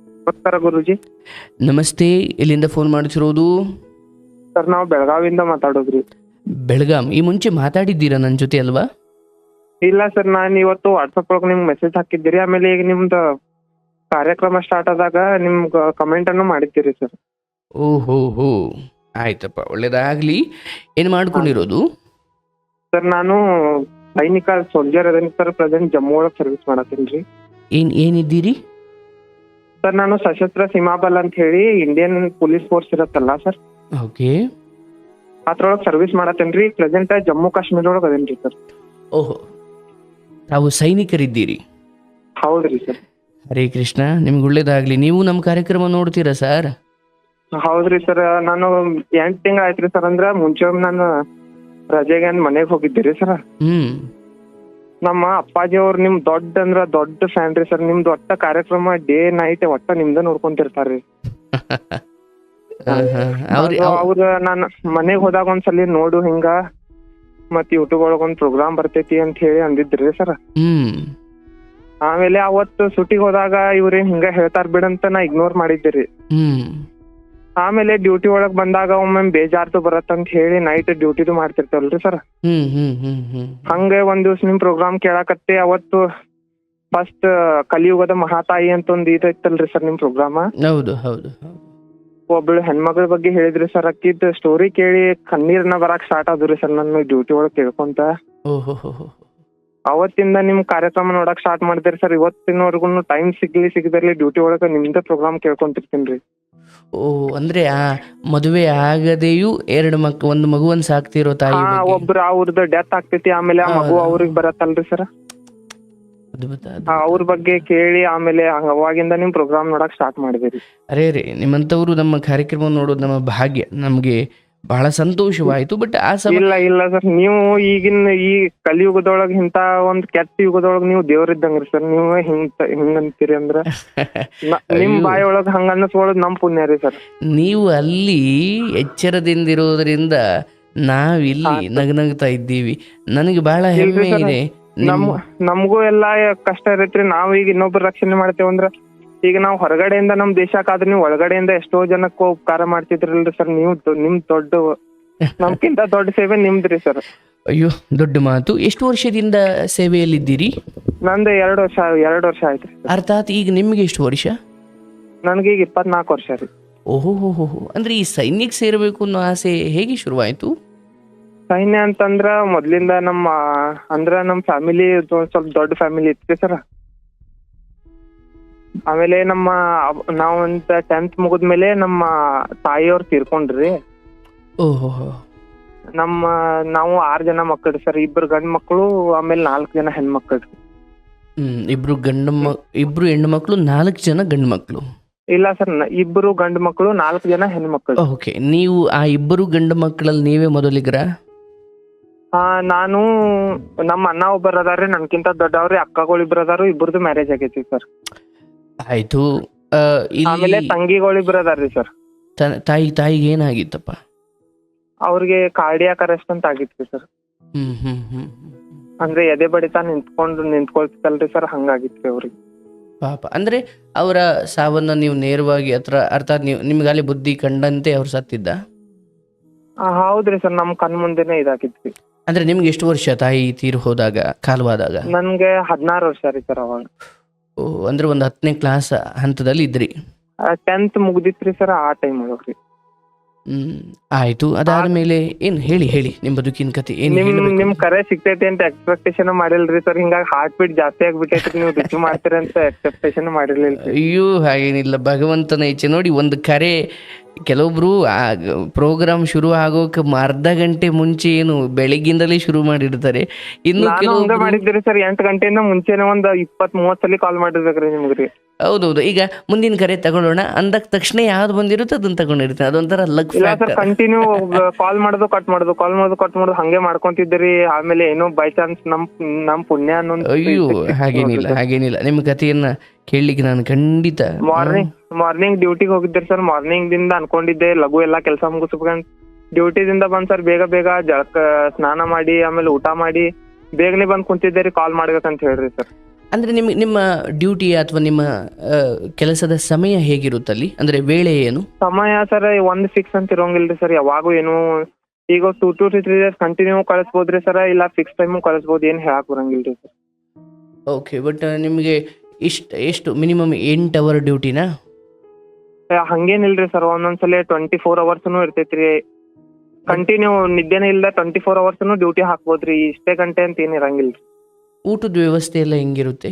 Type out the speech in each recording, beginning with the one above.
ನಮಸ್ಕಾರ ಗುರುಜಿ. ನಮಸ್ತೆ ಎಲ್ಲಿಂದ ಫೋನ್ ಮಾಡ್ತಿರೋದು ಸರ್ ನಾವು ಬೆಳಗಾವಿಯಿಂದ ಮಾತಾಡೋದ್ರಿ. ಬೆಳಗಾಂ ಈ ಮುಂಚೆ ಮಾತಾಡಿದ್ದೀರಾ ನನ್ನ ಜೊತೆ ಅಲ್ವಾ? ಇಲ್ಲ ಸರ್ ನಾನು ಇವತ್ತು ವಾಟ್ಸಪ್ ಒಳಗೆ ನಿಮ್ಗೆ ಮೆಸೇಜ್ ಹಾಕಿದ್ದೀರಿ ಆಮೇಲೆ ಈಗ ನಿಮ್ದು ಕಾರ್ಯಕ್ರಮ ಸ್ಟಾರ್ಟ್ ಆದಾಗ ನಿಮ್ಗೆ ಕಮೆಂಟ್ ಅನ್ನು ಮಾಡಿದ್ದೀರಿ ಸರ್. ಓಹೋ ಹೋ ಆಯ್ತಪ್ಪ ಒಳ್ಳೇದಾಗ್ಲಿ. ಏನು ಮಾಡ್ಕೊಂಡಿರೋದು? ಸರ್ ನಾನು ಸೈನಿಕ ಸೋಲ್ಜರ್ ಅದೇನಿ ಸರ್ ಪ್ರೆಸೆಂಟ್ ಜಮ್ಮು ಒಳಗೆ ಸರ್ವಿಸ್ ಮಾಡತ್ತೀನಿ ರೀ. ಏನು ಏನಿದ್ದೀರಿ? ಸರ್ ನಾನು ಸಶಸ್ತ್ರ ಸೀಮಾಬಲ್ ಅಂತ ಹೇಳಿ ಇಂಡಿಯನ್ ಪೊಲೀಸ್ ಫೋರ್ಸ್ ಇರತ್ತಲ್ಲ ಸರ್. ಓಕೆ. ಅದ್ರೊಳಗೆ ಸರ್ವಿಸ್ ಮಾಡತ್ತೇನ್ರಿ ಪ್ರೆಸೆಂಟ್ ಜಮ್ಮು ಕಾಶ್ಮೀರ ಒಳಗೆ ಅದೇನ್ರಿ ಸರ್. ಓಹೋ. ನಾವು ಸೈನಿಕರಿದ್ದೀರಿ. ಹೌದ್ರಿ ಸರ್. ಹರೇ ಕೃಷ್ಣ ನಿಮ್ಗೆ ಒಳ್ಳೇದಾಗ್ಲಿ. ನೀವು ನಮ್ಮ ಕಾರ್ಯಕ್ರಮ ನೋಡ್ತೀರಾ ಸರ್? ಹೌದ್ರಿ ಸರ್. ನಾನು ಎಂಟು ತಿಂಗಳು ಆಯ್ತ್ರಿ ಸರ್ ಅಂದ್ರ ಮುಂಚೆ ಒಮ್ಮೆ ನಾನು ರಜೆಗೆ ಮನೆಗೆ ಹೋಗಿದ್ದೀರಿ ಸರ್. ಹ್ಞೂ ನಮ್ಮ ಅಪ್ಪಾಜಿ ಅವ್ರು ನಿಮ್ ದೊಡ್ಡ ಅಂದ್ರ ದೊಡ್ಡ ಫ್ಯಾನ್ ರೀ ಸರ್ ನಿಮ್ದು ಒಟ್ಟ ಕಾರ್ಯಕ್ರಮ ಡೇ ನೈಟ್ ಒಟ್ಟ ನಿಮ್ದ ನೋಡ್ಕೊಂತಿರ್ತಾರ್ರಿ ಅವ್ರಿ ನಾನ್ ಮನೆಗ್ ಹೋದಾಗ ಒಂದ್ಸಲಿ ನೋಡು ಹಿಂಗ. ಮತ್ ಯೂಟ್ಯೂಬ್ ಒಳಗ ಒಂದ್ ಪ್ರೋಗ್ರಾಮ್ ಬರ್ತೈತಿ ಅಂತ ಹೇಳಿ ಅಂದಿದ್ರಿ ಸರ್ ಆಮೇಲೆ ಅವತ್ತು ಸುಟಿಗ್ ಹೋದಾಗ ಇವ್ರೇನ್ ಹಿಂಗ ಹೇಳ್ತಾರ ಬಿಡಂತ ನಾ ಇಗ್ನೋರ್ ಮಾಡಿದ್ದೆ ರೀ. ಹ್ಮ್. ಆಮೇಲೆ ಡ್ಯೂಟಿ ಒಳಗ್ ಬಂದಾಗ ಒಮ್ಮೊಮ್ಮೆ ಬೇಜಾರ್ತು ಬರತ್ತಂತ ಹೇಳಿ ನೈಟ್ ಡ್ಯೂಟಿದು ಮಾಡ್ತಿರ್ತೇವಲ್ರಿ ಸರ್ ಹ್ಮ್ ಹ್ಮ್ ಹ್ಮ್ ಹ್ಮ್. ಹಂಗೆ ಒಂದ್ ದಿವ್ಸ ನಿಮ್ ಪ್ರೋಗ್ರಾಮ್ ಕೇಳಾಕತ್ತೆ ಅವತ್ತು ಫಸ್ಟ್ ಕಲಿಯುಗದ ಮಹಾತಾಯಿ ಅಂತ ಒಂದ್ ಇದೈತಲ್ರಿ ಸರ್ ನಿಮ್ ಪ್ರೋಗ್ರಾಮ ಹೌದು ಹೌದು ಹೌದು. ಒಬ್ಳು ಹೆಣ್ಮಗಳ ಬಗ್ಗೆ ಹೇಳಿದ್ರಿ ಸರ್ ಅಕ್ಕಿದ್ ಸ್ಟೋರಿ ಕೇಳಿ ಕಣ್ಣೀರ್ನ ಬರಾಕ್ ಸ್ಟಾರ್ಟ್ ಆದ್ರಿ ಸರ್ ನನ್ನ ಡ್ಯೂಟಿ ಒಳಗ್ ಕೇಳ್ಕೊಂತ. ಓಹೋ ಹೋ ಹೋ ಅವತ್ತಿಂದ ನಿಮ್ ಕಾರ್ಯಕ್ರಮ ನೋಡಕ್ ಸ್ಟಾರ್ಟ್ ಮಾಡಿದ್ರಿ ಸರ್ ಇವತ್ತಿನವರೆಗೂ ಟೈಮ್ ಸಿಗ್ಲಿ ಸಿಗದಲ್ಲಿ ಡ್ಯೂಟಿ ಒಳಗ ನಿಮ್ದ ಪ್ರೋಗ್ರಾಮ್ ಕೇಳ್ಕೊಂತಿರ್ತೀನಿ ಓ ಅಂದ್ರೆ ಆ ಮದುವೆ ಆಗದೆಯೂ ಎರಡು ಮಕ್ ಒಂದು ಮಗುವನ್ ಸಾಕ್ತಿರೋ ತಾಯಿ ಹಾ ಬಗ್ಗೆ ಒಬ್ರು ಅವ್ರದ್ದು ಡೆತ್ ಆಗ್ತೈತಿ ಆಮೇಲೆ ಆ ಮಗು. ಅವ್ರಿಗೆ ಬರತ್ತಲ್ರಿ ಸರ್ ಅದ್ಭುತ ಅದ್ಭುತ. ಅವ್ರ ಬಗ್ಗೆ ಕೇಳಿ ಆಮೇಲೆ ಹಂಗ ಅವಾಗಿಂದ ನಿಮ್ ಪ್ರೋಗ್ರಾಮ್ ನೋಡಕ್ ಸ್ಟಾರ್ಟ್ ಮಾಡಿದಿರಿ ಅರೇ ರೀ ನಿಮ್ಮಂತವ್ರು ನಮ್ಮ ಕಾರ್ಯಕ್ರಮ ನೋಡೋದು ನಮ್ಮ ಭಾಗ್ಯ ನಮಗೆ ಬಹಳ ಸಂತೋಷವಾಯಿತು ಬಟ್ ಆ ಸಮಯ ಇಲ್ಲ ಇಲ್ಲ ಸರ್. ನೀವು ಈಗಿನ ಈ ಕಲಿಯುಗದೊಳಗ ಇಂತ ಒಂದ್ ಕೆಟ್ಟ ಯುಗದೊಳಗ ನೀವು ದೇವ್ರಿದ್ದಂಗ್ರಿ ಸರ್. ನೀವು ಹಿಂಗ ಅಂತೀರಿ ಅಂದ್ರ ನ- ನಿಮ್ ಅಯ್ಯೋ. ಬಾಯಿ ಒಳಗ ಹಂಗ ಅನ್ನಿಸ್ಕೊಳ್ಳೋದು ನಮ್ ಪುಣ್ಯ ರೀ ಸರ್. ನೀವು ಅಲ್ಲಿ ಎಚ್ಚರದಿಂದಿರೋದ್ರಿಂದ ನಾವಿಲ್ಲಿ ಇಲ್ಲಿ ಸರ್. ನಗನಗ್ತಾ ಇದ್ದೀವಿ. ನನಗೆ ಬಹಳ ಹೆಮ್ಮೆ ಇದೆ. ನಮ್ ನಮಗೂ ಎಲ್ಲಾ ಕಷ್ಟ ಇರತ್ರಿ. ನಾವ್ ಈಗ ಇನ್ನೊಬ್ರ ರಕ್ಷಣೆ ಮಾಡ್ತೇವಂದ್ರ ಈಗ ನಾವು ಹೊರಗಡೆಯಿಂದ ನಮ್ ದೇಶಕ್ಕಾದ್ರೆ ನೀವು ಒಳಗಡೆಯಿಂದ ಎಷ್ಟೋ ಜನಕ್ಕೆ ಉಪಕಾರ ಮಾಡ್ತಿದ್ರಲ್ರಿ ಸರ್ ನೀವು ನಿಮ್ ದೊಡ್ಡ ನಮ್ಕಿಂತ ದೊಡ್ಡ ಸೇವೆ ನಿಮ್ದ್ರಿ ಸರ್ ಅಯ್ಯೋ ದೊಡ್ಡ ಮಾತು. ಎಷ್ಟು ವರ್ಷದಿಂದ ಸೇವೆಯಲ್ಲಿದ್ದೀರಿ? ನಂದು ಎರಡು ವರ್ಷ ಎರಡು ವರ್ಷ ಆಯ್ತು ಅರ್ಥಾತ್ ಈಗ ನಿಮ್ಗೆ ಎಷ್ಟು ವರ್ಷ? ನನಗೆ ಈಗ ಇಪ್ಪತ್ನಾಲ್ಕು ವರ್ಷ ರೀ. ಓಹೋ ಹೋ. ಅಂದ್ರೆ ಈ ಸೈನ್ಯಕ್ಕೆ ಸೇರಬೇಕು ಅನ್ನೋ ಆಸೆ ಹೇಗೆ ಶುರುವಾಯಿತು? ಸೈನ್ಯ ಅಂತಂದ್ರ ಮೊದ್ಲಿಂದ ನಮ್ಮ ಅಂದ್ರ ನಮ್ ಫ್ಯಾಮಿಲಿ ಸ್ವಲ್ಪ ದೊಡ್ಡ ಫ್ಯಾಮಿಲಿ ಇತ್ತು ಸರ್ ಆಮೇಲೆ ನಮ್ಮ ನಾವಂತ ಟೆಂತ್ ಮುಗಿದ್ಮೇಲೆ ನಮ್ಮ ತಾಯಿಯವ್ರು ತೀರ್ಕೊಂಡ್ರಿ. ಓಹೋ ನಮ್ಮ ನಾವು ಆರ್ ಜನ ಮಕ್ಕಳು ಸರ್ ಇಬ್ರು ಗಂಡ್ ಮಕ್ಕಳು ಆಮೇಲೆ ನಾಲ್ಕು ಜನ ಹೆಣ್ಮಕ್ಳು ಹ್ಮ್ ಇಬ್ರು ಗಂಡು ಇಬ್ರು ಹೆಣ್ಣು ಮಕ್ಕಳು ನಾಲ್ಕು ಜನ ಗಂಡು ಮಕ್ಕಳು ಇಲ್ಲ ಸರ್ ಇಬ್ರು ಗಂಡು ಮಕ್ಕಳು ನಾಲ್ಕು ಜನ ಹೆಣ್ಮಕ್ಳು. ಓಕೆ ನೀವು ಆ ಇಬ್ಬರು ಗಂಡು ಮಕ್ಕಳಲ್ಲಿ ನೀವೇ ಮೊದಲಿಗರ? ಆ ನಾನು ನಮ್ಮ ಅಣ್ಣ ಒಬ್ಬರು ಅದಾರ್ರಿ ನನ್ಕಿಂತ ದೊಡ್ಡವ್ರಿ ಅಕ್ಕಗಳು ಇಬ್ರು ಅದಾರು ಇಬ್ಬರದು ಮ್ಯಾರೇಜ್ ಆಗೈತಿ ಸರ್. ಆಯ್ತು. ಆಮೇಲೆ ಇಲ್ಲಿ ಬರೋದಾರ್ರಿ ಅದಾರ್ರಿ ಸರ್. ತಾಯಿ ತಾಯಿಗೆ ಏನಾಗಿತ್ತಪ್ಪ? ಅವ್ರಿಗೆ ಕಾರ್ಡಿಯಾಕ್ ಅರೆಸ್ಟ್ ಅಂತ ಆಗಿತ್ತು ಸರ್. ಅಂದ್ರೆ ಎದೆ ಬಡಿತ ನಿಂತ್ಕೊಂಡು ನಿಂತ್ಕೊಳ್ತಲ್ರಿ ಸರ್ ಹಂಗಾಗಿತ್ತು ಅವ್ರಿಗೆ. ಪಾಪ. ಅಂದ್ರೆ ಅವರ ಸಾವನ್ನ ನೀವು ನೇರವಾಗಿ ಹತ್ರ ಅರ್ಥಾತ್ ನೀವು ನಿಮ್ಗೆ ಅಲ್ಲಿ ಬುದ್ಧಿ ಕಂಡಂತೆ ಅವ್ರು ಸತ್ತಿದ್ದ? ಹೌದ್ರಿ ಸರ್ ನಮ್ ಕಣ್ ಮುಂದೆನೆ ಇದಾಗಿದ್ವಿ ಅಂದ್ರೆ ನಿಮ್ಗೆ ಎಷ್ಟು ವರ್ಷ ತಾಯಿ ತೀರ್ ಹೋದಾಗ ಕಾಲವಾದಾಗ? ನನ್ಗೆ ಹದಿನಾರು ವರ್ಷ ರೀ ಸರ್ ಅವಾಗ. ಅಂದ್ರೆ ಒಂದು ಹತ್ತನೇ ಕ್ಲಾಸ್ ಹಂತದಲ್ಲಿ ಇದ್ರಿ. ಟೆಂತ್ ಮುಗ್ದಿತ್ರಿ ಸರ್ ಆ ಟೈಮ್ ಒಳಗ್ರಿ. ಹ್ಮ್. ಆಯ್ತು. ಅದಾದ್ಮೇಲೆ ಏನ್ ಹೇಳಿ ಹೇಳಿ. ನಿಮ್ ಬದುಕಿನ ಕತೆ ಏನ್ ನಿಮ್ ಹೇಳ್ಬೇಕು? ನಿಮ್ ಕರೆ ಸಿಗ್ತೈತಿ ಅಂತ ಎಕ್ಸ್ಪೆಕ್ಟೇಷನ್ ಮಾಡಿಲ್ರಿ ಸರ್ ಹಿಂಗಾಗಿ ಹಾರ್ಟ್ ಬೀಟ್ ಜಾಸ್ತಿ ಆಗ್ಬಿಟ್ಟೈತ್ರಿ. ನೀವು ರಿಸೀವ್ ಮಾಡ್ತೀರಿ ಅಂತ ಎಕ್ಸ್ಪೆಕ್ಟೇಷನ್ ಮಾಡಿರ್ಲಿಲ್ಲ ಅಯ್ಯೋ ಹಾಗೇನಿಲ್ಲ. ಭಗವಂತನ ಇಚ್ಛೆ ನೋಡಿ ಒಂದು ಕರೆ. ಕೆಲವೊಬ್ರು ಆ ಪ್ರೋಗ್ರಾಮ್ ಶುರು ಆಗೋಕೆ ಅರ್ಧ ಗಂಟೆ ಮುಂಚೆ ಏನು ಬೆಳಿಗ್ಗಿಂದಲೇ ಶುರು ಮಾಡಿರ್ತಾರೆ. ಇನ್ನು ನಾನು ಹಂಗ ಮಾಡಿದ್ರಿ ಸರ್ ಎಂಟ್ ಗಂಟೆಯಿಂದ ಮುಂಚೆನೆ ಒಂದ್ ಇಪ್ಪತ್ ಮೂವತ್ತಲ್ಲಿ ಸಲ ಕಾಲ್ ಮಾಡಿರ್ಬೇಕ್ರಿ ನಿಮ್ಗ್ರಿ ಹೌದೌದು. ಈಗ ಮುಂದಿನ ಕರೆ ತಗೊಳ್ಳೋಣ. ಅಂದ ತಕ್ಷಣ ಯಾವ್ದು ಬಂದಿರುತ್ತೆ ಅದನ್ನ ತಗೊಂಡಿರ್ತೀನಿ. ಅದೊಂಥರ ಲಕ್ ಇಲ್ಲ ಸರ್ ಕಂಟಿನ್ಯೂ ಕಾಲ್ ಮಾಡೋದು ಕಟ್ ಮಾಡೋದು ಕಾಲ್ ಮಾಡೋದು ಕಟ್ ಮಾಡೋದು ಹಂಗೆ ಮಾಡ್ಕೊಂತಿದ್ದೀರಿ. ಆಮೇಲೆ ಏನೋ ಬೈ ಚಾನ್ಸ್ ನಮ್ ನಮ್ ಪುಣ್ಯ ಅನ್ನೋ ಅಯ್ಯೋ ಹಾಗೇನಿಲ್ಲ ಹಾಗೇನಿಲ್ಲ. ನಿಮ್ಮ ಕಥೆಯನ್ನ ಕೇಳಲಿಕ್ಕೆ ನಾನು ಖಂಡಿತ ಮಾರ್ನಿಂಗ್ ಮಾರ್ನಿಂಗ್ ಡ್ಯೂಟಿಗೆ ಹೋಗಿದ್ದೀರಿ ಸರ್. ಮಾರ್ನಿಂಗ್ ದಿಂದ ಅನ್ಕೊಂಡಿದ್ದೆ ಲಘು ಎಲ್ಲಾ ಕೆಲಸ ಮುಗಿಸ್ಬೇಕಂತ ಡ್ಯೂಟಿದಿಂದ ಬಂದ್ ಸರ್ ಬೇಗ ಬೇಗ ಜಳಕ ಸ್ನಾನ ಮಾಡಿ ಆಮೇಲೆ ಊಟ ಮಾಡಿ ಬೇಗನೆ ಬಂದ್ ಕುಂತಿದ್ದೀರಿ ಕಾಲ್ ಮಾಡ್ಬೇಕಂತ ಹೇಳ್ರಿ ಸರ್. ಅಂದರೆ ನಿಮಗೆ ನಿಮ್ಮ ಡ್ಯೂಟಿ ಅಥವಾ ನಿಮ್ಮ ಆ, ಕೆಲಸದ ಸಮಯ ಹೇಗಿರುತ್ತಲ್ಲಿ? ಅಂದರೆ ವೇಳೆ ಏನು? ಸಮಯ ಸರ್ ಒಂದ್ ಫಿಕ್ಸ್ ಅಂತ ಇರೋಂಗಿಲ್ರಿ ಸರ್ ಯಾವಾಗೂ ಏನು ಈಗ two to three days continue ಕಳಿಸ್ಬೋದ್ರಿ sir ಇಲ್ಲ ಫಿಕ್ಸ್ ಟೈಮು ಕಳಿಸ್ಬೋದು ಏನ್ ಹೇಳಕ್ ಬರಂಗಿಲ್ರಿ ಸರ್. ಓಕೆ ಬಟ್ ನಿಮಗೆ ಇಷ್ಟ ಎಷ್ಟು ಮಿನಿಮಮ್ ಎಂಟು ಅವರ್ ಡ್ಯೂಟಿನಾ ಹಂಗೇನಿಲ್ರಿ ಸರ್ ಒಂದೊಂದ್ಸಲ ಟ್ವೆಂಟಿ ಫೋರ್ ಅವರ್ಸ್ನು ಇರ್ತೈತ್ರಿ. ಕಂಟಿನ್ಯೂ ನಿದ್ದೆನೇ ಇಲ್ಲ ಟ್ವೆಂಟಿ ಫೋರ್ ಅವರ್ಸ್ನು ಡ್ಯೂಟಿ ಹಾಕ್ಬೋದ್ರಿ ಇಷ್ಟೇ ಗಂಟೆ ಅಂತ ಏನು ಇರಂಗಿಲ್ರಿ. ಊಟದ ವ್ಯವಸ್ಥೆ ಎಲ್ಲ ಹೆಂಗಿರುತ್ತೆ?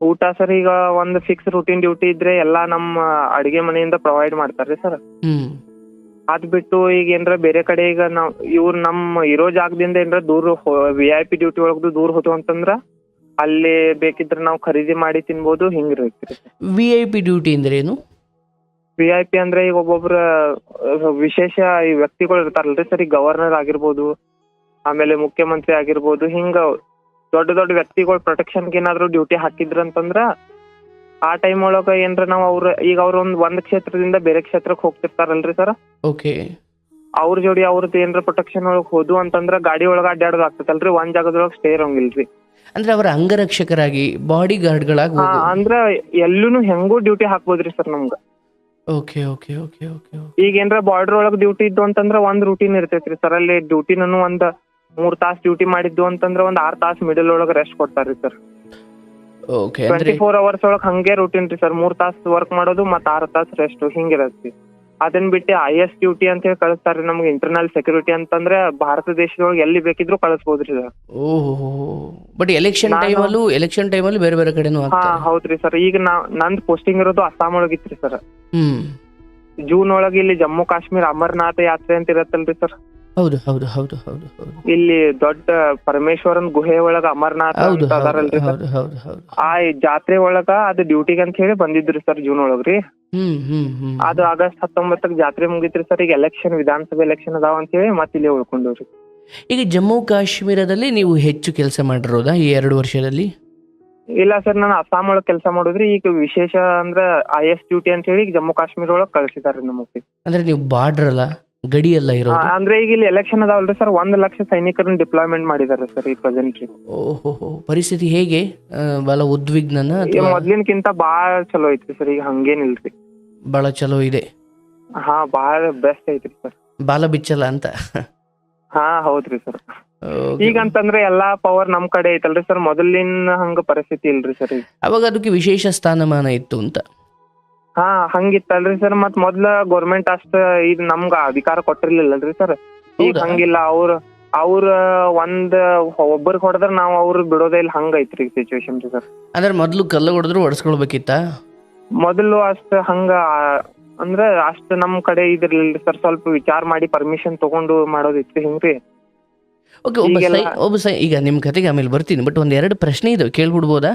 ಊಟ ಸರ್ ಈಗ ಒಂದ್ ಫಿಕ್ಸ್ ರೂಟೀನ್ ಡ್ಯೂಟಿ ಇದ್ರೆ ಎಲ್ಲಾ ನಮ್ಮ ಅಡಿಗೆ ಮನೆಯಿಂದ ಪ್ರೊವೈಡ್ ಮಾಡ್ತಾರ್ರಿ ಸರ್. ಅದ್ ಬಿಟ್ಟು ಈಗ ಏನ್ರ ಬೇರೆ ಕಡೆ ಈಗ ನಾವ್ ಇವ್ರು ನಮ್ಮ ಇರೋ ಜಾಗದಿಂದ ಏನ್ರ ದೂರ ವಿ ಐ ಪಿ ಡ್ಯೂಟಿ ಒಳಗ್ದು ದೂರ ಹೋತು ಅಂತಂದ್ರ ಅಲ್ಲಿ ಬೇಕಿದ್ರೆ ನಾವು ಖರೀದಿ ಮಾಡಿ ತಿನ್ಬೋದು ಹಿಂಗಿರುತ್ತೆ ವಿ ಐ ಪಿ ಡ್ಯೂಟಿ ಅಂದ್ರೇನು ವಿ ಐ ಪಿ ಅಂದ್ರೆ ಈಗ ಒಬ್ಬೊಬ್ರ ಅಹ್, ವಿಶೇಷ ಈ ವ್ಯಕ್ತಿಗಳು ಇರ್ತಾರಲ್ರಿ ಸರ್ ಈಗ ಗವರ್ನರ್ ಆಗಿರ್ಬೋದು ಆಮೇಲೆ ಮುಖ್ಯಮಂತ್ರಿ ಆಗಿರ್ಬೋದು ಹಿಂಗ ದೊಡ್ಡ ದೊಡ್ಡ ವ್ಯಕ್ತಿಗಳು ಪ್ರೊಟೆಕ್ಷನ್ ಏನಾದ್ರು ಡ್ಯೂಟಿ ಹಾಕಿದ್ರ ಅಂತಂದ್ರ ಆ ಟೈಮ್ ಒಳಗ ಏನ್ರ ನಾವ್ ಅವ್ರ ಈಗ ಅವ್ರ ಒಂದ್ ಒಂದ್ ಕ್ಷೇತ್ರದಿಂದ ಬೇರೆ ಕ್ಷೇತ್ರಕ್ಕೆ ಹೋಗ್ತಿರ್ತಾರಲ್ರಿ ಸರ್ ಓಕೆ ಅವ್ರ ಜೋಡಿ ಅವ್ರದ್ದು ಏನ್ರ ಪ್ರೊಟೆಕ್ಷನ್ ಒಳಗ್ ಹೋದು ಅಂತಂದ್ರ ಗಾಡಿ ಒಳಗ ಅಡ್ಡಾಡೋದು ಆಗ್ತೈತಲ್ರಿ ಒಂದ್ ಜಾಗದೊಳಗ ಸ್ಟೇ ಇರಂಗಿಲ್ರಿ. ಅಂದ್ರೆ ಅವರ ಅಂಗರಕ್ಷಕರಾಗಿ ಬಾಡಿ ಗಾರ್ಡ್ಗಳಾಗಿ ಹಾ ಅಂದ್ರ ಎಲ್ಲೂನು ಹೆಂಗೂ ಡ್ಯೂಟಿ ಹಾಕ್ಬೋದ್ರಿ ಸರ್ ನಮ್ಗ. ಓಕೆ ಓಕೆ ಓಕೆ ಓಕೆ ಈಗ ಏನ್ರ ಬಾರ್ಡರ್ ಒಳಗ್ ಡ್ಯೂಟಿ ಇದ್ದು ಅಂತಂದ್ರ ಒಂದ್ ರೂಟೀನ್ ಇರ್ತೈತ್ರಿ ಸರ್ ಅಲ್ಲಿ ಡ್ಯೂಟಿನೂ ಒಂದ್ ಮೂರ್ ತಾಸ್ ಡ್ಯೂಟಿ ಮಾಡಿದ್ದು ಅಂತಂದ್ರ ಒಂದ್ ಆರ್ ತಾಸ್ ಮಿಡಲ್ ಒಳಗ rest ಕೊಡ್ತಾರ್ರಿ sir okay twenty four hours ಒಳಗ ಹಂಗೆ ರೂಟೀನ್ ರೀ ಸರ್ ಮೂರ್ ತಾಸ್ ವರ್ಕ್ ಮಾಡೋದು ಮತ್ತ್ ಆರ್ ತಾಸ್ ರೆಸ್ಟ್ ಹಿಂಗಿರತ್ತಿ ಅದನ್ ಬಿಟ್ಟು ಐ ಎಸ್ ಡ್ಯೂಟಿ ಅಂತ ಹೇಳಿ ಕಳಿಸ್ತಾರ್ರಿ ನಮ್ಗೆ ಇಂಟರ್ನಲ್ ಸೆಕ್ಯೂರಿಟಿ ಅಂತಂದ್ರೆ ಭಾರತ ದೇಶದೊಳಗೆ ಎಲ್ಲಿ ಬೇಕಿದ್ರು ಕಳಿಸ್ಬೋದ್ರಿ ಸರ್ ಓಹೋ ಬಟ್ ಎಲೆಕ್ಷನ್ ನಾನು- ಟೈಮಲ್ಲೂ ಎಲೆಕ್ಷನ್ ಟೈಮಲ್ಲಿ ಬೇರೆ ಬೇರೆ ಕಡೆನೂ ಹಾ ಹೌದ್ರಿ ಸರ್ ಈಗ ನಾ ನಂದ್ ಪೋಸ್ಟಿಂಗ್ ಇರೋದು ಅಸ್ಸಾಂ ಒಳಗಿತ್ರಿ ಸರ್ ಹ್ಮ್. ಜೂನ್ ಒಳಗೆ ಇಲ್ಲಿ ಜಮ್ಮು ಕಾಶ್ಮೀರ ಅಮರನಾಥ ಯಾತ್ರೆ ಅಂತ ಇರತ್ತಲ್ರಿ ಸರ್ ಹೌದು ಹೌದು ಹೌದು ಹೌದು ಹೌದು. ಇಲ್ಲಿ ದೊಡ್ಡ ಪರಮೇಶ್ವರನ್ ಗುಹೆ ಒಳಗ ಅಮರನಾಥ ಹೌದು ಅಂತ ಅದಾರಲ್ರಿ ಸರ್? ಹೌದು ಹೌದು ಹೌದು ಆ ಜಾತ್ರೆ ಒಳಗ ಅದು ಡ್ಯೂಟಿಗೆ ಅಂತ ಹೇಳಿ ಬಂದಿದ್ರಿ ಸರ್ ಜೂನ್ ಒಳಗ್ರಿ. ಹ್ಮ್ ಹ್ಮ್ ಹ್ಮ್. ಅದು ಆಗಸ್ಟ್ ಹತ್ತೊಂಬತ್ತಕ್ ಜಾತ್ರೆ ಮುಗಿತ್ರಿ ಸರ್. ಈಗ ಎಲೆಕ್ಷನ್ ವಿಧಾನಸಭೆ ಎಲೆಕ್ಷನ್ ಅದಾವ ಅಂತ ಹೇಳಿ ಮತ್ತೆ ಇಲ್ಲಿ ಉಳ್ಕೊಂಡವ್ರಿ. ಈಗ ಜಮ್ಮು ಕಾಶ್ಮೀರದಲ್ಲಿ ನೀವು ಹೆಚ್ಚು ಕೆಲಸ ಮಾಡಿರೋದಾ ಈ ಎರಡು ವರ್ಷದಲ್ಲಿ? ಇಲ್ಲ ಸರ್ ನಾನು ಅಸ್ಸಾಂ ಒಳಗ್ ಕೆಲಸ ಮಾಡಿದ್ರಿ. ಈಗ ವಿಶೇಷ ಅಂದ್ರ ಐ ಎಸ್ ಡ್ಯೂಟಿ ಅಂತ ಹೇಳಿ ಈಗ ಜಮ್ಮು ಕಾಶ್ಮೀರ ಒಳಗ್ ಕಳ್ಸಿದಾರ್ರಿ ನಮಗೆ ಅಂದ್ರೆ ನೀವು ಬಾರ್ಡರ್ ಅಲ್ಲ ಗಡಿ ಎಲ್ಲ ಇರೋದು? ಅಂದ್ರೆ ಈಗ ಇಲ್ಲಿ ಎಲೆಕ್ಷನ್ ಅದಾವಲ್ರಿ ಸರ್ ಒಂದ್ ಲಕ್ಷ ಸೈನಿಕರನ್ನ ಡಿಪ್ಲಾಯ್ಮೆಂಟ್ ಮಾಡಿದಾರೆ ಸರ್ ಈ ಪ್ರೆಸೆಂಟ್ ಓಹೋ ಪರಿಸ್ಥಿತಿ ಹೇಗೆ? ಆ, ಬಹಳ ಉದ್ವಿಗ್ನನ ಈಗ ಅಥವಾ ಮೊದ್ಲಿನ್ಕಿಂತ ಬಾಳ ಚಲೋ ಐತ್ರಿ ಸರ್ ಈಗ ಹಂಗೇನಿಲ್ರಿ. ಬಹಳ ಚಲೋ ಇದೆ. ಹಾ ಬಾಳ ಬೆಸ್ಟ್ ಐತ್ರಿ ಸರ್ ಬಾಲ ಬಿಚ್ಚಲ್ಲ ಅಂತ? ಹಾ ಹೌದ್ರಿ ಸರ್ Okay. ಈಗ ಅಂತಂದ್ರೆ ಎಲ್ಲಾ ಪವರ್ ನಮ್ ಕಡೆ ಐತಲ್ರಿ ಸರ್ ಮೊದಲಿನ ಹಂಗ ಪರಿಸ್ಥಿತಿ ಇಲ್ರಿ ಸರ್ ಈಗ. ಅವಾಗ ಅದಕ್ಕೆ ವಿಶೇಷ ಸ್ಥಾನಮಾನ ಇತ್ತು ಅಂತ? ಹಾ ಹಂಗಿತ್ತಲ್ರಿ ಸರ್ ಮತ್ ಮೊದ್ಲ ಗೌರ್ಮೆಂಟ್ ಅಷ್ಟ ಇದ್ ನಮ್ಗ ಅಧಿಕಾರ ಕೊಟ್ಟಿರ್ಲಿಲ್ಲಲ್ರಿ ಸರ್ ಈಗ ಹಂಗಿಲ್ಲ. ಅವ್ರ ಅವ್ರ ಒಂದ್ ಒಬ್ಬರಿಗೆ ಹೊಡೆದ್ರ ನಾವ್ ಅವ್ರ ಬಿಡೋದೇ ಇಲ್ಲ. ಹಂಗ ಐತ್ರಿ ಸಿಚುವೇಶನ್ ರೀ ಸರ್ ಅಂದ್ರೆ ಮೊದಲು ಕಲ್ಲು ಹೊಡೆದ್ರು ಹೊಡೆಸ್ಕೊಳ್ಬೇಕಿತ್ತ? ಮೊದಲು ಅಷ್ಟ ಹಂಗ ಅಂದ್ರ ಅಷ್ಟ ನಮ್ ಕಡೆ ಇದ್ರಲ್ಲ ಸರ್ ಸ್ವಲ್ಪ ವಿಚಾರ ಮಾಡಿ ಪರ್ಮಿಷನ್ ತಗೊಂಡು ಮಾಡೋದಿತ್ತು ಹಿಂಗ್ರಿ? ಓಕೆ ಒಬ್ಬ ಈಗೆಲ್ಲ- ಸೈ ಒಬ್ಬ ಸೈ ಈಗ ನಿಮ್ಮ ಕತೆಗೆ ಆಮೇಲೆ ಬರ್ತೀನಿ. ಬಟ್ ಒಂದ್ ಎರಡು ಪ್ರಶ್ನೆ ಇದಾವೆ. ಕೇಳ್ಬಿಡ್ಬೋದಾ?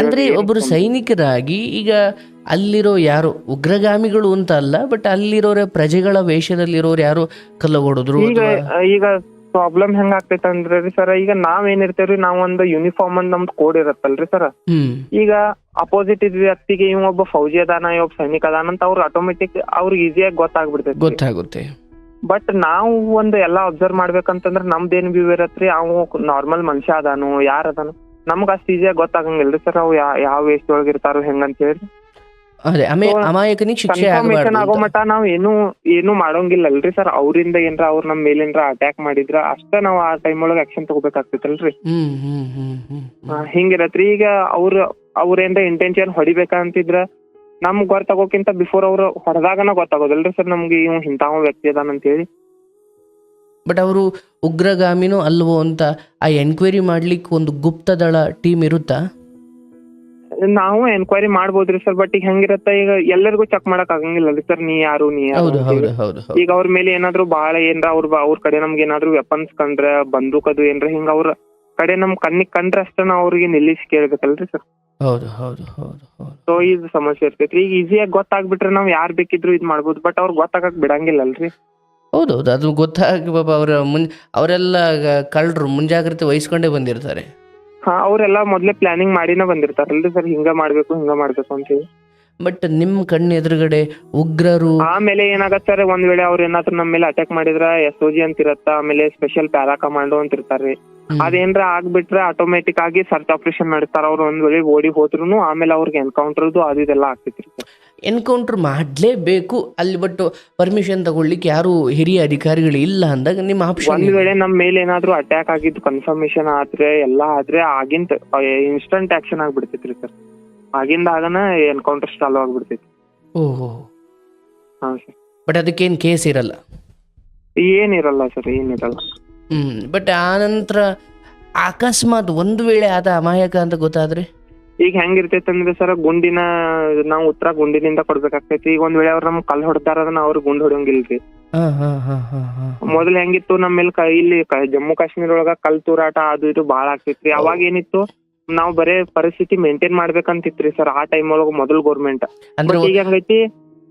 ಅಂದ್ರೆ ಒಬ್ಬರು ಸೈನಿಕರಾಗಿ ಈಗ ಅಲ್ಲಿರೋ ಯಾರು ಉಗ್ರಗಾಮಿಗಳು ಅಂತ ಅಲ್ಲ ಬಟ್ ಅಲ್ಲಿರೋರ ಪ್ರಜೆಗಳ ವೇಷದಲ್ಲಿರೋರು ಯಾರು ಕಲ್ಲು ಹೊಡೆದ್ರು ಈಗ ಪ್ರಾಬ್ಲಮ್ ಹೆಂಗ್ ಆಗ್ತೈತೆ ಅಂದ್ರೆ ಸರ್ ಈಗ ನಾವ್ ಏನಿರ್ತೇವ್ರಿ ನಾವ್ ಒಂದು ಯೂನಿಫಾರ್ಮ್ ಅಂದ್ ನಮ್ದು ಕೋಡ್ ಇರತ್ತಲ್ರಿ ಸರ್. ಈಗ ಅಪೋಸಿಟ್ ಇದ್ ವ್ಯಕ್ತಿಗೆ ಇವ್ ಒಬ್ಬ ಫೌಜಿ ಅದಾನ ಇವ್ ಸೈನಿಕ ಅದಾನ ಅಂತ ಅವ್ರ ಆಟೋಮೆಟಿಕ್ ಅವ್ರಿಗೆ ಈಸಿಯಾಗಿ ಗೊತ್ತಾಗ್ಬಿಡ್ತೈತೆ ಗೊತ್ತಾಗುತ್ತೆ. ಬಟ್ ನಾವು ಒಂದು ಎಲ್ಲಾ ಅಬ್ಸರ್ವ್ ಮಾಡ್ಬೇಕಂತಂದ್ರ ನಮ್ದೇನ್ ವ್ಯೂ ಇರತ್ರಿ ಅವ್ ನಾರ್ಮಲ್ ಮನುಷ್ಯ ಅದಾನು ಯಾರು ಅದಾನು? ನಮ್ಗ ಅಷ್ಟು ಈಸಿಯಾಗಿ ಗೊತ್ತಾಗಂಗಿಲ್ರಿ ಸರ್ ಅವು ಯಾವ ವೇಸ್ಟ್ ಒಳಗೆ ಇರ್ತಾರೋ ಹೆಂಗಂತ ಹೇಳಿ ಅದೇ ಅಮೇ So, ಅಮಾಯಕನಿಗೆ ಶಿಕ್ಷೆ ಕನ್ಫರ್ಮೇಶನ್ ಆಗೋ ಮಟ್ಟ ಮಟ ನಾವ್ ಏನು ಏನು ಮಾಡೋಂಗಿಲ್ಲ ಅಲ್ರಿ ಸರ್ ಅವರಿಂದ ಏನ್ರ ಅವ್ರ ನಮ್ ಮೇಲಿಂದ್ರ ಅಟ್ಯಾಕ್ ಮಾಡಿದ್ರ ಅಷ್ಟ ನಾವು ಆ ಟೈಮ್ ಒಳಗೆ ಆಕ್ಷನ್ ತಗೋಬೇಕಾಗ್ತೈತಲ್ರಿ. ಹಿಂಗಿರತ್ರಿ. ಈಗ ಅವ್ರ ಅವ್ರೇನ್ರ ಇಂಟೆನ್ಷನ್ ಹೊಡಿಬೇಕಂತಿದ್ರ ನಮ್ಗ್ ಗೊತ್ತಾಗೋಕ್ಕಿಂತ ಬಿಫೋರ್ ಅವ್ರು ಹೊಡೆದಾಗನ ಗೊತ್ತಾಗೋದಲ್ರಿ ಸರ್ ನಮ್ಗೆ ಇವ್ ಇಂತಾವ ವ್ಯಕ್ತಿ ಅದಾನಂತ ಹೇಳಿ. ಬಟ್ ಅವರು ಉಗ್ರಗಾಮಿನೋ ಅಲ್ವೋ ಅಂತ ಆ ಎನ್ಕ್ವೈರಿ ಮಾಡ್ಲಿಕ್ಕೆ ಒಂದು ಗುಪ್ತದಳ ಟೀಮ್ ಇರುತ್ತಾ? ನಾವು ಎನ್ಕ್ವೈರಿ ಮಾಡ್ಬೋದ್ರಿ ಸರ್ ಬಟ್ ಈಗ ಹೆಂಗಿರತ್ತ ಈಗ ಎಲ್ಲರಿಗೂ ಚೆಕ್ ಮಾಡಕ್ ಆಗಂಗಿಲ್ಲ ಸರ್ ನೀ ಯಾರು ನೀ ಯಾರು ಈಗ ಅವ್ರ ಮೇಲೆ ಏನಾದ್ರು ಬಾಳ ಏನ್ರ ಅವ್ರ ಅವ್ರ ಕಡೆ ನಮ್ಗೆ ಏನಾದ್ರು ವೆಪನ್ಸ್ ಕಂಡ್ರ ಬಂದೂಕ್ ಅದು ಏನ್ರ ಹಿಂಗ ಅವ್ರ ಕಡೆ ನಮ್ ಕಣ್ಣಿಗೆ ಕಂಡ್ರ ಅಷ್ಟ ನಾವ್ ಅವ್ರಿಗೆ ನಿಲ್ಲಿಸಿ ಕೇಳ್ಬೇಕಲ್ರಿ ಸರ್ ಹೌದು ಹೌದು ಹೌದು ಹೌದು. ಸೊ ಇದು ಸಮಸ್ಯೆ ಇರ್ತೈತ್ರಿ. ಈಗ ಈಸಿಯಾಗಿ ಗೊತ್ತಾಗ್ಬಿಟ್ರೆ ನಾವ್ ಯಾರ್ ಬೇಕಿದ್ರು ಇದ್ ಮಾಡ್ಬೋದು ಬಟ್ ಅವ್ರ ಗೊತ್ತಾಗಕ್ ಬಿಡಂಗಿಲ್ಲ ಅಲ್ರಿ ಹೌದೌದು ಅದು ಗೊತ್ತಾಗಿ ಪಾಪ ಅವರ ಮುನ್ ಅವರೆಲ್ಲ ಕಳ್ಳರು ಮುಂಜಾಗ್ರತೆ ವಹಿಸ್ಕೊಂಡೇ ಬಂದಿರ್ತಾರೆ. ಹಾ ಅವರೆಲ್ಲ ಮೊದಲೇ ಪ್ಲಾನಿಂಗ್ ಮಾಡಿನ ಬಂದಿರ್ತಾರಲ್ರಿ ಸರ್. ಹಿಂಗ ಮಾಡ್ಬೇಕು ಹಿಂಗ ಮಾಡ್ಬೇಕು ಅಂತೇಳಿ ಬಟ್ ನಿಮ್ಮ ಕಣ್ಣ ಎದುರುಗಡೆ ಉಗ್ರರು ಆಮೇಲೆ ಏನಾಗತ್ತೆ ಸರ್ ಒಂದ್ ವೇಳೆ ಅವ್ರ ಏನಾದ್ರು ನಮ್ಮ ಮೇಲೆ ಅಟ್ಯಾಕ್ ಮಾಡಿದ್ರ ಎಸ್ ಓ ಜಿ ಅಂತ ಇರತ್ತ ಆಮೇಲೆ ಸ್ಪೆಷಲ್ ಪ್ಯಾರಾ ಕಮಾಂಡೋ ಅಂತ ಇರ್ತಾರ್ರಿ ಹ್ಮ್. ಅದೇನ್ರ ಆಗ್ಬಿಟ್ರೆ ಆಟೋಮೆಟಿಕ್ ಆಗಿ ಸರ್ಚ್ ಆಪರೇಷನ್ ನಡೆಸ್ತಾರ. ಅವ್ರು ಒಂದ್ ವೇಳೆ ಓಡಿ ಹೋದ್ರು ಆಮೇಲೆ ಅವ್ರಿಗೆ ಎನ್ಕೌಂಟರ್ದು ಅದು ಇದೆಲ್ಲ ಆಗ್ತೈತ್ರಿ ಎನ್ಕೌಂಟರ್ ಮಾಡಲೇಬೇಕು. ಅಲ್ಲಿ ಬಟ್ ಪರ್ಮಿಷನ್ ತಗೊಳ್ಳಿಕ್ಕೆ ಯಾರು ಹಿರಿಯ ಅಧಿಕಾರಿಗಳು ಇಲ್ಲ ಅಂದಾಗ ನಿಮ್ಮ ಆಪ್ಷನ್ ಒಂದ್ ವೇಳೆ ನಮ್ಮ ಮೇಲೆ ಏನಾದ್ರು ಅಟ್ಯಾಕ್ ಆಗಿದ್ದು ಕನ್ಫರ್ಮೇಶನ್ ಆದ್ರೆ ಎಲ್ಲಾ ಆದ್ರೆ ಆಗಿಂದ ಇನ್ಸ್ಟಂಟ್ ಆಕ್ಷನ್ ಆಗ್ಬಿಡ್ತೈತ್ರಿ ಸರ್. ಆಗಿಂದ ಆಗನ ಎನ್ಕೌಂಟರ್ ಚಾಲು ಆಗ್ಬಿಡ್ತೈತಿ. ಓಹೋ. ಹಾ ಸರ್. ಬಟ್ ಅದಕ್ಕೇನು ಕೇಸ್ ಇರಲ್ಲ? ಏನಿರಲ್ಲ ಸರ್ ಏನಿರಲ್ಲ. ಹ್ಮ್ ಬಟ್ ಆನಂತರ ಅಕಸ್ಮಾತ್ ಒಂದು ವೇಳೆ ಆದ ಅಮಾಯಕ ಅಂತ ಗೊತ್ತಾದ್ರೆ? ಈಗ ಹೆಂಗಿರ್ತೈತಿ ಅಂದ್ರೆ ಸರ್ ಗುಂಡಿನ ನಾವು ಉತ್ತರ ಗುಂಡಿನಿಂದ ಕೊಡ್ಬೇಕಾಗ್ತೈತಿ. ಈಗ ಒಂದ್ ವೇಳೆ ಅವ್ರ ನಮ್ ಕಲ್ ಹೊಡ್ತಾರ ಅದನ್ನ ಅವ್ರ ಗುಂಡ್ ಹೊಡಿಯಂಗಿಲ್ರಿ. ಮೊದಲು ಹೆಂಗಿತ್ತು ನಮ್ಮ ಮೇಲೆ ಇಲ್ಲಿ ಜಮ್ಮು ಕಾಶ್ಮೀರ ಒಳಗ ಕಲ್ ತೂರಾಟ ಅದು ಇದು ಬಾಳ ಆಗ್ತಿತ್ರಿ. ಅವಾಗ ಏನಿತ್ತು ನಾವ್ ಬರೇ ಪರಿಸ್ಥಿತಿ ಮೇಂಟೈನ್ ಮಾಡ್ಬೇಕಂತಿತ್ರಿ ಸರ್ ಆ ಟೈಮ್ ಒಳಗ ಮೊದಲ್ ಗೌರ್ಮೆಂಟ್ ಈಗ ಹೆಂಗೈತಿ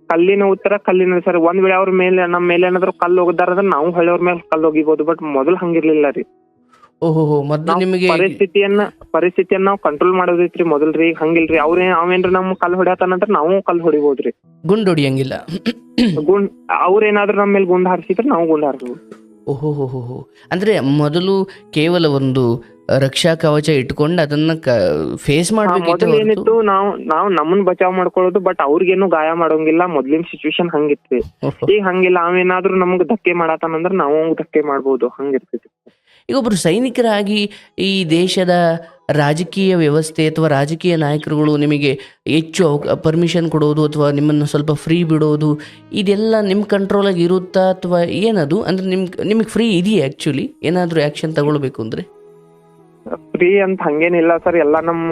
ಕಲ್ಲಿನ ಉತ್ತರ ಕಲ್ಲಿನ ಸರ್ ಒಂದ್ ವೇಳೆ ಅವ್ರ ಮೇಲೆ ನಮ್ ಮೇಲೆ ಏನಾದ್ರು ಕಲ್ಲು ಹೋಗದಾರ ನಾವು ಹಳ್ಳಿಯವ್ರ ಮೇಲೆ ಕಲ್ಲು ಹೋಗಿಬಹುದು ಬಟ್ ಮೊದಲ್ ಹಂಗಿರ್ಲಿಲ್ಲ ರೀ. ಓಹೋ ಮೊದಲು ನಾವ್ ನಿಮಗೆ ಪರಿಸ್ಥಿತಿಯನ್ನ ಪರಿಸ್ಥಿತಿಯನ್ನ ನಾವು ಕಂಟ್ರೋಲ್ ಮಾಡೋದೈತ್ರಿ ಮೊದಲ್ರಿ ರೀ ಹಂಗಿಲ್ರಿ. ಅವ್ರೇ ಅವೇನ್ರ ನಮ್ ಕಲ್ ಹೊಡ್ಯಾತನಂದ್ರ ನಾವು ಕಲ್ ಹೊಡಿಬೋದ್ರಿ. ಗುಂಡ್ ಹೊಡಿಯಂಗಿಲ್ಲ. ಗುಂಡ್ ಅವ್ರೇನಾದ್ರೂ ನಮ್ಮ ಮೇಲೆ ಗುಂಡ್ ಹಾರಿಸಿದ್ರೆ ನಾವು ಗುಂಡ್ ಹಾರಿಸ್ಬೋದು ಓಹೋ ಹೋ ಅಂದ್ರೆ ಮೊದಲು ಕೇವಲ ಒಂದು ರಕ್ಷಾ ಕವಚ ಇಟ್ಕೊಂಡು ಅದನ್ನ ಫೇಸ್ ಮಾಡ್ಬೇಕಿತ್ತು ಮೊದಲು ಏನಿತ್ತು ನಾವು ನಾವು ನಮ್ಮನ್ ಬಚಾವ್ ಮಾಡ್ಕೊಳ್ಳೋದು ಬಟ್ ಅವ್ರಿಗೇನು ಗಾಯ ಮಾಡೋಂಗಿಲ್ಲ. ಮೊದ್ಲಿನ ಸಿಚುವೇಶನ್ ಹಂಗಿತ್ತು ಈಗ ಹಂಗಿಲ್ಲ. ಅವೇನಾದ್ರೂ ನಮ್ಗ್ ಧಕ್ಕೆ ಮಾಡತಾನಂದ್ರ ನಾವು ಧಕ್ಕೆ ಮಾಡ್ಬೋದು. ಹಂಗಿರ್ತೈತಿ. ಈಗ ಒಬ್ರು ಸೈನಿಕರಾಗಿ ಈ ದೇಶದ ರಾಜಕೀಯ ವ್ಯವಸ್ಥೆ ಅಥವಾ ರಾಜಕೀಯ ನಾಯಕರುಗಳು ನಿಮಗೆ ಹೆಚ್ಚು ಪರ್ಮಿಷನ್ ಕೊಡೋದು ಅಥವಾ ನಿಮ್ಮನ್ನು ಸ್ವಲ್ಪ ಫ್ರೀ ಬಿಡೋದು ಇದೆಲ್ಲ ನಿಮ್ಮ ಕಂಟ್ರೋಲಾಗಿ ಇರುತ್ತಾ ಅಥವಾ ಏನದು? ಅಂದ್ರೆ ನಿಮ್ ನಿಮಗೆ ಫ್ರೀ ಇದೆಯಾ ಆ್ಯಕ್ಚುಲಿ ಏನಾದರೂ ಆ್ಯಕ್ಷನ್ ತಗೊಳ್ಬೇಕು ಅಂದರೆ? ಫ್ರೀ ಅಂತ ಹಂಗೇನಿಲ್ಲ ಸರ್ ಎಲ್ಲ ನಮ್ಮ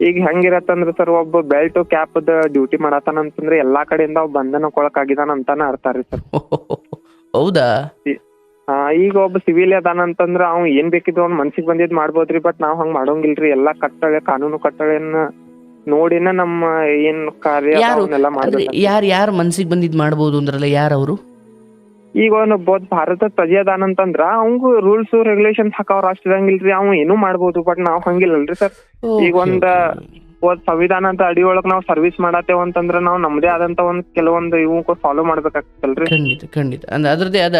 ಈಗ ಹೆಂಗಿರತ್ತಂದ್ರೆ ಸರ್ ಒಬ್ಬ ಬೆಲ್ಟ್ ಕ್ಯಾಪ್ ಡ್ಯೂಟಿ ಮಾಡತ್ತಾನ ಅಂತಂದ್ರೆ ಎಲ್ಲಾ ಕಡೆಯಿಂದ ಬಂಧನ ಕೊಳಕ್ ಆಗಿದಾನ ಅಂತಾನ ಅರ್ಥ ರೀ ಸರ್ ಹೌದಾ? ಆ, ಈಗ ಒಬ್ಬ ಸಿವಿಲ್ ಅದಾನ ಅಂತಂದ್ರ ಅವ್ ಏನ್ ಬೇಕಿದ್ರು ಅವ್ನ ಮನ್ಸಿಗೆ ಬಂದಿದ್ ಮಾಡ್ಬೋದ್ರಿ ಬಟ್ ನಾವ್ ಹಂಗ್ ಮಾಡೋಂಗಿಲ್ರಿ. ಎಲ್ಲಾ ಕಟ್ಟಳೆ ಕಾನೂನು ಕಟ್ಟಳೆಯನ್ನ ನೋಡಿನ ನಮ್ಮ ಏನ್ ಕಾರ್ಯ ಯಾರು? ಅವನ್ನೆಲ್ಲ ಮಾಡ್ಬೇಕು. ಯಾರು ಯಾರು ಮನ್ಸಿಗೆ ಬಂದಿದ್ದು ಮಾಡ್ಬೋದು ಅಂದ್ರಲ್ಲ ಯಾರು ಅವರು? ಈಗ ಒಬ್ಬ ಬಹುತ್ ಭಾರತದ ಪ್ರಜೆ ಅದಾನ ಅಂತಂದ್ರ ಅವಂಗು ರೂಲ್ಸ್ ರೆಗ್ಯುಲೇಷನ್ಸ್ ಹಾಕವ್ರ ಅಷ್ಟಿರಂಗಿಲ್ರಿ ಅವ್ ಏನೂ ಮಾಡ್ಬೋದು ಬಟ್ ನಾವ್ ಹಂಗಿಲ್ಲಲ್ರಿ ಸರ್. ಈಗ ಒಂದ ಒಂದ್ ಸಂವಿಧಾನ ಅಂತ ಅಡಿ ಒಳಗ್ ನಾವ್ ಸರ್ವಿಸ್ ಮಾಡತ್ತೇವ ಅಂತಂದ್ರ ನಾವ್ ನಮ್ದೇ ಆದಂತ ಒಂದ್ ಕೆಲವೊಂದ್ ಇವು ಫಾಲೋ ಮಾಡ್ಬೇಕಾಗ್ತಲ್ರಿ ಖಂಡಿತ ಖಂಡಿತ. ಅಂದ್ರೆ ಅದ್ರದೇ ಆದ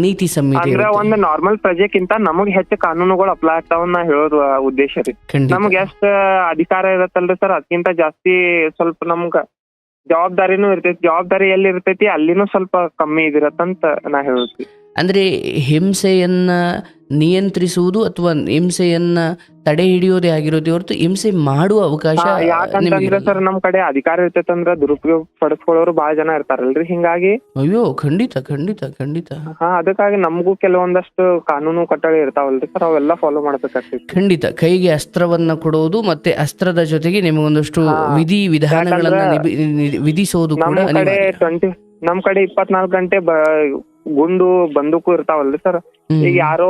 ನೀತಿ ಸಂಹಿತೆ ಅಂದ್ರೆ. ಒಂದ್ ನಾರ್ಮಲ್ ಪ್ರಜೆಕ್ಕಿಂತ ನಮಗ್ ಹೆಚ್ಚು ಕಾನೂನುಗಳು ಅಪ್ಲೈ ಆಗ್ತಾವ ನಾ ಹೇಳೋದು ಉದ್ದೇಶ ರೀ. ಖಂಡಿತ. ನಮ್ಗ್ ಎಷ್ಟ್ ಅಧಿಕಾರ ಇರತ್ತಲ್ರಿ ಸರ್? ಅದಕ್ಕಿಂತ ಜಾಸ್ತಿ ಸ್ವಲ್ಪ ನಮ್ಗ ಜವಾಬ್ದಾರಿನೂ ಇರ್ತೈತಿ. ಜವಾಬ್ದಾರಿ ಎಲ್ಲಿ ಇರ್ತೈತಿ ಅಲ್ಲಿನೂ ಸ್ವಲ್ಪ ಕಮ್ಮಿ ಇದಿರತ್ತಂತ ನಾ ಹೇಳುತ್ತಿ ಅಂದ್ರೆ ಹಿಂಸೆಯನ್ನು ನಿಯಂತ್ರಿಸುವುದು ಅಥವಾ ಹಿಂಸೆಯನ್ನ ತಡೆ ಹಿಡಿಯೋದೇ ಆಗಿರೋದೇ ಹೊರತು ಹಿಂಸೆ ಮಾಡುವ ಅವಕಾಶ ಯಾಕಂತಂದ್ರೆ ನಿಮಗಿರಲ್ಲ. ಸರ್ ನಮ್ ಕಡೆ ಅಧಿಕಾರ ಇರ್ತೈತಂದ್ರ ದುರುಪಯೋಗ ಪಡಿಸ್ಕೊಳ್ಳೋರು ಬಹಳ ಜನ ಇರ್ತಾರಲ್ರಿ ಹಿಂಗಾಗಿ ಅಯ್ಯೋ ಖಂಡಿತ ಖಂಡಿತ ಖಂಡಿತ ಹಾ ಅದಕ್ಕಾಗಿ ನಮಗೂ ಕೆಲವೊಂದಷ್ಟು ಕಾನೂನು ಕಟ್ಟಳೆ ಇರ್ತಾವಲ್ರಿ ಸರ್ ಅವೆಲ್ಲ ಫಾಲೋ ಮಾಡ್ಬೇಕಾಗ್ತೈತಿ ಖಂಡಿತ ಕೈಗೆ ಅಸ್ತ್ರವನ್ನ ಕೊಡೋದು ಮತ್ತೆ ಅಸ್ತ್ರದ ಜೊತೆಗೆ ನಿಮಗೊಂದಷ್ಟು. ವಿಧಿ ವಿಧಾನಗಳನ್ನ ಯಾಕಂದ್ರೆ ವಿಧಿಸೋದು ಕೂಡ ನಮ್ ಕಡೆ ಅನಿವಾರ್ಯ. ಟ್ವೆಂಟಿ ನಮ್ ಕಡೆ ಇಪ್ಪತ್ನಾಲ್ಕು ಗಂಟೆ ಗುಂಡು ಬಂದೂಕು ಇರ್ತಾವಲ್ರಿ ಸರ್. ಈಗ ಯಾರೋ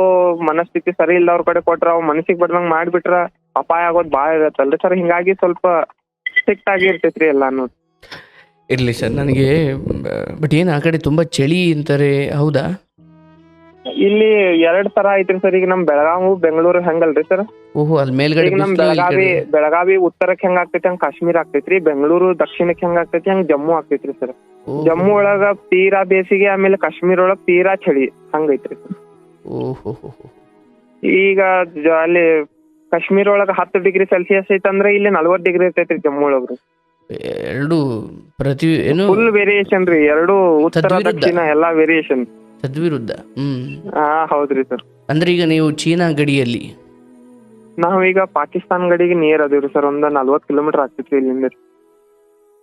ಮನಸ್ಥಿತಿ ಸರಿ ಇಲ್ಲ ಅವ್ರ ಕಡೆ ಕೊಟ್ರ ಅವ್ ಮನಸ್ಸಿಗೆ ಬಡ್ದಂಗ್ ಮಾಡ್ಬಿಟ್ರ ಅಪಾಯ ಆಗೋದ್ ಬಾಳ ಇರತ್ತಲ್ರಿ ಸರ್ ಹಿಂಗಾಗಿ ಸ್ವಲ್ಪ ಸ್ಟ್ರಿಕ್ಟ್ ಆಗಿ ಇರ್ತೈತ್ರಿ ಎಲ್ಲಾನು ಇರ್ಲಿ ಸರ್ ನನಗೆ ಬಟ್ ಏನು ಆ ಕಡೆ ತುಂಬಾ ಚಳಿ ಅಂತಾರೆ ಹೌದಾ? ಇಲ್ಲಿ ಎರಡ್ ತರ ಐತ್ರಿ ಸರ್. ಈಗ ನಮ್ ಬೆಳಗಾವಿ ಬೆಂಗಳೂರು ಹೆಂಗಲ್ರಿ ಸರ್? ಓಹೋ ಅಲ್ಲಿ ಮೇಲ್ಗಡೆ ಈಗ ನಮ್ ಬಿಸ್ಲು, ಈ ಬೆಳಗಾವಿ ಕಡೆ- ಬೆಳಗಾವಿ ಉತ್ತರಕ್ಕೆ ಹೆಂಗ್ ಆಗ್ತೈತಿ ಹಂಗ್ ಕಾಶ್ಮೀರ ಆಗ್ತೈತ್ರಿ. ಬೆಂಗಳೂರು ದಕ್ಷಿಣಕ್ಕೆ ಹೆಂಗ್ ಆಗ್ತೈತಿ ಹಂಗ್ ಜಮ್ಮು ಆಗ್ತೈತ್ರಿ ಸರ್. ಓಹೋ. ಜಮ್ಮು ಒಳಗ ತೀರಾ ಬೇಸಿಗೆ ಆಮೇಲೆ ಕಾಶ್ಮೀರ ಒಳಗ ತೀರಾ ಚಳಿ ಹಂಗೈತ್ರಿ ಸರ್. ಓಹೋ ಹೋ ಹೋ. ಈಗ ಜ- ಅಲ್ಲಿ ಕಾಶ್ಮೀರ ಒಳಗ ಹತ್ತು ಡಿಗ್ರಿ ಸೆಲ್ಸಿಯಸ್ ಐತಂದ್ರೆ ಇಲ್ಲಿ ನಲ್ವತ್ ಡಿಗ್ರಿ ಇರ್ತೈತ್ರಿ ಜಮ್ಮು ಒಳಗ್ರಿ. ಎರಡು ಪ್ರತಿ ಏನು ಫುಲ್ ವೇರಿಯೇಷನ್ ರೀ. ಎರಡು ಉತ್ತರ ತದ್ವಿರುದ್ಧ. ದಕ್ಷಿಣ ಎಲ್ಲಾ ವೇರಿಯೇಷನ್ ತದ್ವಿರುದ್ಧ ಹ್ಮ್. ಹಾ ಹೌದ್ರಿ ಸರ್ ಅಂದ್ರೆ ಈಗ ನೀವು ಚೀನಾ ಗಡಿಯಲ್ಲಿ ನಾವೀಗ ಪಾಕಿಸ್ತಾನ ಗಡಿಗೆ ನಿಯರ್ ಅದೇವ್ರಿ ಸರ್ ಒಂದ್ ನಲ್ವತ್ ಕಿಲೋಮೀಟರ್ ಆಗ್ತೈತ್ರಿ ಇಲ್ಲಿಂದ.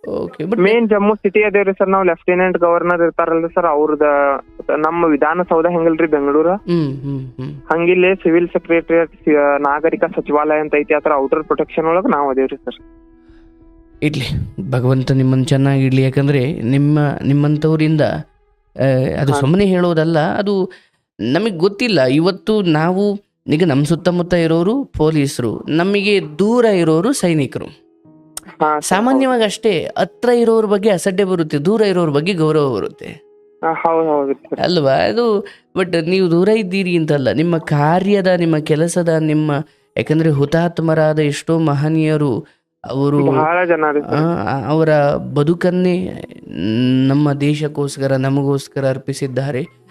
Okay but main Jammu city ಅದೇವ್ರಿ sir ನಾವು ಲೆಫ್ಟಿನೆಂಟ್ ಗವರ್ನರ್ ಇರ್ತಾರಲ್ರಿ ಸರ್ ಅವ್ರದ ನಮ್ಮ ವಿಧಾನಸೌಧ ಹೆಂಗಲ್ರಿ ಬೆಂಗಳೂರ? ಹ್ಮ್ ಹ್ಮ್ ಹ್ಮ್. ಹಂಗಿಲ್ಲಿ ಸಿವಿಲ್ ಸೆಕ್ರೆಟರಿಯೇಟ್ ನಾಗರಿಕ ಸಚಿವಾಲಯ ಅಂತ ಐತಿ ಆತರ ಔಟರ್ ಪ್ರೊಟೆಕ್ಷನ್ ಒಳಗ ನಾವ್ ಅದೇವ್ರಿ ಸರ್ ಇರ್ಲಿ ಭಗವಂತ ನಿಮ್ಮನ್ನು ಚೆನ್ನಾಗಿಡ್ಲಿ ಯಾಕಂದ್ರೆ ನಿಮ್ಮ ನಿಮ್ಮಂಥವರಿಂದ ಅದು. ಸುಮ್ಮನೆ ಹೇಳೋದಲ್ಲ ಅದು ನಮಗೆ ಗೊತ್ತಿಲ್ಲ. ಇವತ್ತು ನಾವು ಈಗ ನಮ್ಮ ಸುತ್ತಮುತ್ತ ಇರೋರು ಪೊಲೀಸರು ನಮಗೆ ದೂರ ಇರೋರು ಸೈನಿಕರು. ಸಾಮಾನ್ಯವಾಗಿ ಅಷ್ಟೇ ಹತ್ರ ಇರೋರ ಬಗ್ಗೆ ಅಸಡ್ಡೆ ಬರುತ್ತೆ ದೂರ ಇರೋರ ಬಗ್ಗೆ ಗೌರವ ಬರುತ್ತೆ. ಅಲ್ವಾ? ಅದು ಬಟ್ ನೀವು ದೂರ ಇದ್ದೀರಿ ಅಂತಲ್ಲ ನಿಮ್ಮ ಕಾರ್ಯದ ನಿಮ್ಮ ಕೆಲಸದ ನಿಮ್ಮ ಯಾಕಂದ್ರೆ ಹುತಾತ್ಮರಾದ ಎಷ್ಟೋ ಮಹನೀಯರು ಅವರು ಅವರ ಬದುಕನ್ನೇ ನಮ್ಮ ದೇಶಕ್ಕೋಸ್ಕರ ನಮಗೋಸ್ಕರ ಅರ್ಪಿಸಿದ್ದಾರೆ.